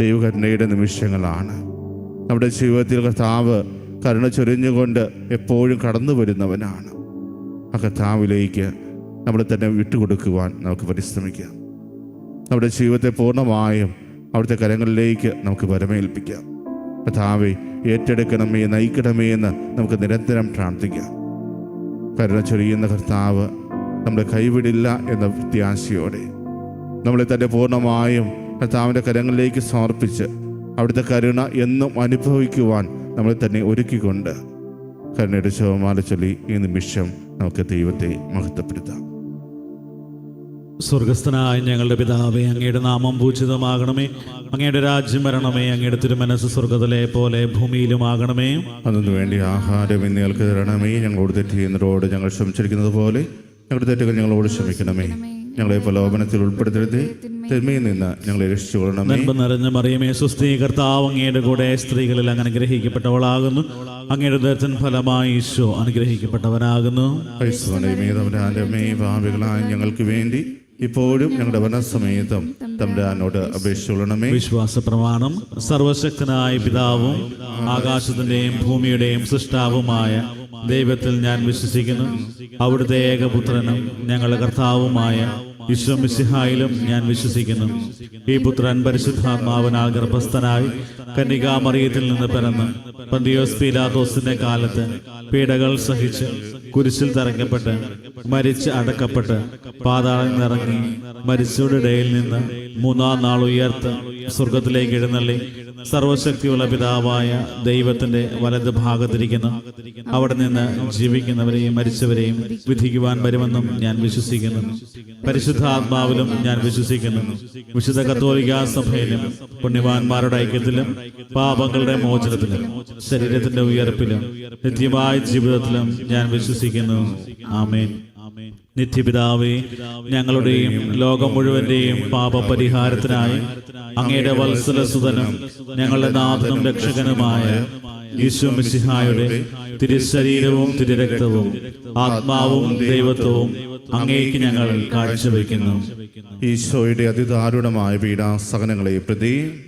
ദൈവകരുണയുടെ നിമിഷങ്ങളാണ്. നമ്മുടെ ജീവിതത്തിൽ കർത്താവ് കരുണ ചൊരിഞ്ഞുകൊണ്ട് എപ്പോഴും കടന്നു വരുന്നവനാണ്. ആ കർത്താവിലേക്ക് നമ്മൾ തന്നെ വിട്ടുകൊടുക്കുവാൻ നമുക്ക് പരിശ്രമിക്കാം. നമ്മുടെ ജീവിതത്തെ പൂർണമായും അവിടുത്തെ കരങ്ങളിലേക്ക് നമുക്ക് വരമേൽപ്പിക്കാം. കർത്താവെ ഏറ്റെടുക്കണമേ നയിക്കണമേ എന്ന് നമുക്ക് നിരന്തരം പ്രാർത്ഥിക്കാം. കരുണ ചൊരിയുന്ന കർത്താവ് നമ്മളെ കൈവിടില്ല എന്ന പ്രത്യാശയോടെ നമ്മളെ തന്നെ പൂർണമായും കർത്താവിന്റെ കരങ്ങളിലേക്ക് സമർപ്പിച്ച് അവിടുത്തെ കരുണ എന്നും അനുഭവിക്കുവാൻ നമ്മൾ തന്നെ ഒരുക്കിക്കൊണ്ട് കരുണയുടെ ശോമാല ചൊല്ലി ഈ നിമിഷം നമുക്ക് ദൈവത്തെ മഹത്വപ്പെടുത്താം. സ്വർഗസ്ഥനായ ഞങ്ങളുടെ പിതാവേ അങ്ങയുടെ നാമം പൂജിതമാകണമേ. അങ്ങയുടെ രാജ്യം വരണമേ അങ്ങയുടെ തിരുമനസ് സ്വർഗത്തിലെ പോലെ ഭൂമിയിലും ആകണമേ അതിനു വേണ്ടി ആഹാരം ഇന്ന് ഞങ്ങൾക്ക് തരണമേ. ഞങ്ങളോട് തെറ്റ് ചെയ്യുന്നവരോട് ഞങ്ങൾ ക്ഷമിച്ചിരിക്കുന്നത് പോലെ ഞങ്ങളുടെ തെറ്റുകൾ ഞങ്ങളോട് ക്ഷമിക്കണമേ. ഞങ്ങളെ പ്രലോഭനത്തിൽ ഉൾപ്പെടുത്തരുത്. തിന്മയിൽ നിന്ന് ഞങ്ങളെ രക്ഷിച്ചുകൊള്ളണമേ നന്മ നിറഞ്ഞ മറിയമേ സുസ്ഥീ കർത്താവ് അങ്ങയുടെ കൂടെ സ്ത്രീകളിൽ അങ്ങനെ ഗ്രഹിക്കപ്പെട്ടവളാകുന്നു. അങ്ങയുടെ ദർശൻ ഫലമായി ഈശോ അനുഗ്രഹിക്കപ്പെട്ടവനാകുന്നു. ഭാവികളായ ഞങ്ങൾക്ക് വേണ്ടി ഇപ്പോഴും ഞങ്ങളുടെ വനസമേതം തമ്പുരാനോട് അപേക്ഷിച്ചുകൊള്ളണമേ വിശ്വാസ പ്രമാണം സർവശക്തനായ പിതാവും ആകാശത്തിന്റെയും ഭൂമിയുടെയും സൃഷ്ടാവുമായ ദൈവത്തിൽ ഞാൻ വിശ്വസിക്കുന്നു. അവിടുത്തെ ഏകപുത്രനും ഞങ്ങളുടെ കർത്താവുമായ വിശ്വമിസിഹായിലും ഞാൻ വിശ്വസിക്കുന്നു. ഈ പുത്രൻ പരിശുദ്ധാത്മാവനാൽ ഗർഭസ്ഥനായി കന്യകാമറിയത്തിൽ നിന്ന് പിറന്ന് പന്തിയോസ് പീലാത്തോസിന്റെ കാലത്ത് പീഡകൾ സഹിച്ച് കുരിശിൽ തറയ്ക്കപ്പെട്ട് മരിച്ച് അടക്കപ്പെട്ട് പാതാളം നിറങ്ങി മരിച്ചവരുടെ ഇടയിൽ നിന്ന് മൂന്നാം നാൾ ഉയർത്ത് സ്വർഗത്തിലേക്ക് എഴുന്നള്ളി. സർവശക്തിയുള്ള പിതാവായ ദൈവത്തിന്റെ വലത് ഭാഗത്തിരിക്കുന്നു. അവിടെ നിന്ന് ജീവിക്കുന്നവരെയും മരിച്ചവരെയും വിധിക്കുവാൻ വരുമെന്നും ഞാൻ വിശ്വസിക്കുന്നു. പരിശുദ്ധ ആത്മാവിലും ഞാൻ വിശ്വസിക്കുന്നു. വിശുദ്ധ കത്തോലിക്ക സഭയിലും പുണ്യവാന്മാരുടെ ഐക്യത്തിലും പാപങ്ങളുടെ മോചനത്തിലും ശരീരത്തിന്റെ ഉയർപ്പിലും നിത്യമായ ജീവിതത്തിലും ഞാൻ വിശ്വസിക്കുന്നു. ആമേൻ. നിത്യപിതാവേ ഞങ്ങളുടെയും ലോകം മുഴുവന്റെയും പാപപരിഹാരത്തിനായി അങ്ങയുടെ വത്സലസുതനും ഞങ്ങളുടെ നാഥനും രക്ഷകനുമായ യേശു മിശിഹായുടെ തിരുശരീരവും തിരുരക്തവും ആത്മാവും ദൈവത്വവും അങ്ങേക്ക് ഞങ്ങൾ കാഴ്ചവെക്കുന്നു. ഈശോയുടെ അതിദാരുണമായ പീഡാസഹനങ്ങളെ പ്രതി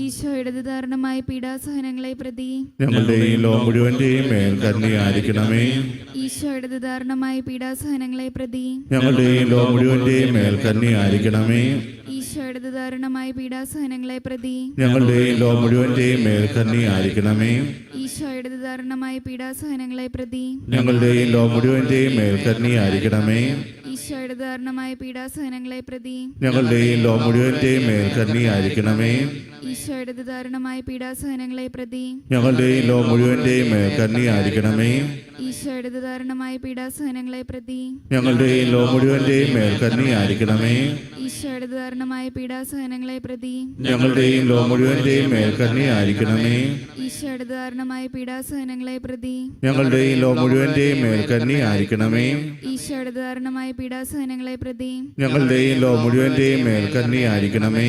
ഈശോയുടെ ദാരുണമായ പീഡാസഹനങ്ങളെ പ്രതി ഞങ്ങളുടെയും ലോ മുഴുവന്റെയും മേൽ കരുണയായിരിക്കണമേ ഈശോയുടെ ദാരുണമായ പീഡാസഹനങ്ങളെ പ്രതി ഞങ്ങളുടെയും മുഴുവന്റെയും മേൽ കരുണയായിരിക്കണമേ ഈശോയുടെ ദാരുണമായ പീഡാസഹനങ്ങളെ പ്രതി ഞങ്ങളുടെയും മുഴുവന്റെയും മേൽ കരുണയായിരിക്കണമേ ഈശോയുടെ ദാരുണമായ പീഡാസഹനങ്ങളെ പ്രതി ഞങ്ങളുടെയും മുഴുവന്റെയും മേൽ കരുണയായിരിക്കണമേ ഈശോയുടെ ദാരുണമായ പീഡാസഹനങ്ങളെ പ്രതി ഞങ്ങളുടെയും മുഴുവന്റെയും മേൽ കരുണയായിരിക്കണമേ ഈശോയുടെ ദാരുണമായ പീഡാസഹനങ്ങളെ പ്രതി. ഞങ്ങളുടെയും ലോ മുഴുവന്റെയും മേൽ കരുണയായിരിക്കണമേ. ഈശോയുടെ ദാരുണമായ പീഡാസഹനങ്ങളെ പ്രതി. ഞങ്ങളുടെയും ലോ മുഴുവന്റെയും മേൽ കരുണയായിരിക്കണമേ. ഈശോയുടെ ദാരുണമായ പീഡാസഹനങ്ങളെ പ്രതി. ഞങ്ങളുടെയും ലോ മുഴുവന്റെയും മേൽ കരുണയായിരിക്കണമേ. ഈശോയുടെ ദാരുണമായ പീഡാസഹനങ്ങളെ പ്രതി. ഞങ്ങളുടെയും ലോ മുഴുവന്റെയും മേൽ കരുണയായിരിക്കണമേ. ഈശോയുടെ ദാരുണമായ പീഡാസഹനങ്ങളെ പ്രതി. ഞങ്ങളുടെയും ലോ മുഴുവന്റെയും മേൽ കരുണയായിരിക്കണമേ.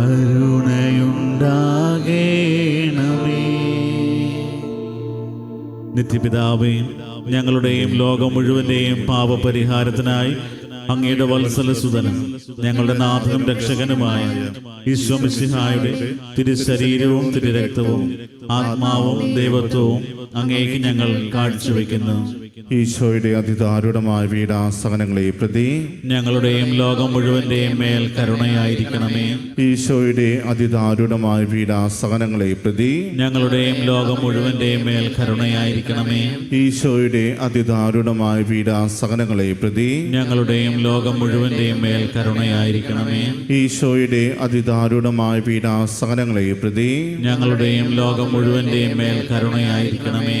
കരുണയുണ്ടാകേണമേ. നിത്യപിതാവേ ഞങ്ങളുടെയും ലോകം മുഴുവന്റെയും പാപപരിഹാരത്തിനായി അങ്ങയുടെ വത്സല സുതനം ഞങ്ങളുടെ നാഥനും രക്ഷകനുമായ ഈശ്വമിസിഹായുടെ തിരുശരീരവും തിരുരക്തവും ആത്മാവും ദൈവത്വവും അങ്ങേക്ക് ഞങ്ങൾ കാഴ്ചവെക്കുന്നു. ഈശോയുടെ അതിദാരുണമായ വീടാസനങ്ങളെ പ്രതി ഞങ്ങളുടെയും ലോകം മുഴുവന്റെയും മേൽ കരുണയായിരിക്കണമേ. ഈശോയുടെ അതിദാരുണമായ വീടാസനങ്ങളെ പ്രതി ഞങ്ങളുടെയും ലോകം മുഴുവന്റെയും മേൽ കരുണയായിരിക്കണമേ. ഈശോയുടെ അതിദാരുണമായ വീടാസനങ്ങളെ പ്രതി ഞങ്ങളുടെയും ലോകം മുഴുവന്റെയും മേൽ കരുണയായിരിക്കണമേ. ഈശോയുടെ അതിദാരുണമായ വീടാസനങ്ങളെ പ്രതി ഞങ്ങളുടെയും ലോകം മുഴുവന്റെയും മേൽ കരുണയായിരിക്കണമേ.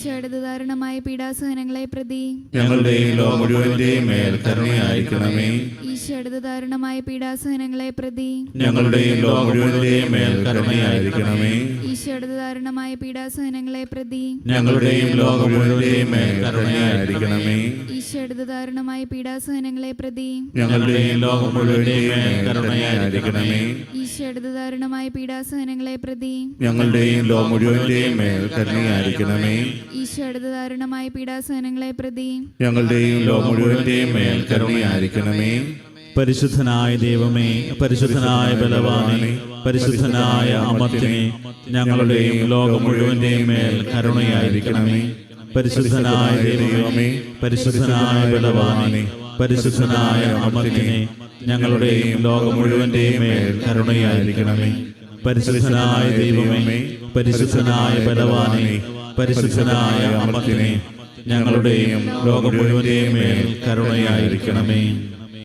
ഈശോയുടെ ദാരുണമായ പീഡാസഹനങ്ങളെ പ്രതി. ഞങ്ങളുടെ ലോകം മുഴുവന്റെയും മേൽ കരുണയായിരിക്കണമേ. ഈശോയുടെ ദാരുണമായ പീഡാസഹനങ്ങളെ പ്രതി. ഞങ്ങളുടെ ലോകം മുഴുവന്റെയും മേൽ കരുണയായിരിക്കണമേ. ഈശോയുടെ ദാരുണമായ പീഡാസഹനങ്ങളെ പ്രതി. ഞങ്ങളുടെയും ലോകം മുഴുവന്റെയും മേൽ കരുണയായിരിക്കണമേ. ഈശോയുടെ ദാരുണമായ പീഡാസഹനങ്ങളെ പ്രതി. ഞങ്ങളുടെയും ലോകം മുഴുവന്റെയും മേൽ കരുണയായിരിക്കണമേ. ഈശോയുടെ ദാരുണമായ പീഡാസഹനങ്ങളെ പ്രതി. ഞങ്ങളുടെയും ലോ മുഴുവന്റെയും മേൽ കരുണയായിരിക്കണമേ. ഈശോയുടെ ദാരുണമായ പീഡാസഹനങ്ങളെ പ്രതി. ഞങ്ങളുടെയും ലോ മുഴുവന്റെയും മേൽ കരുണയായിരിക്കണമേ പരിശുദ്ധനായ ദൈവമേ പരിശുദ്ധനായ ബലവാനെ പരിശുദ്ധനായ അമർത്തിനെ ഞങ്ങളുടെയും ലോകം മുഴുവന്റെയും മേൽ കരുണയായിരിക്കണമേ. പരിശുദ്ധനായ ദൈവമേ പരിശുദ്ധനായ ബലവാനെ പരിശുദ്ധനായ അമർത്തിനെ ഞങ്ങളുടെയും ലോകം മുഴുവന്റെയും മേൽ കരുണയായിരിക്കണമേ. പരിശുദ്ധനായ ദൈവമേ പരിശുദ്ധനായ ബലവാനെ പരിശുദ്ധനായ അമ്മത്തിനെ ഞങ്ങളുടെയും ലോകം മേൽ കരുണയായിരിക്കണമേ.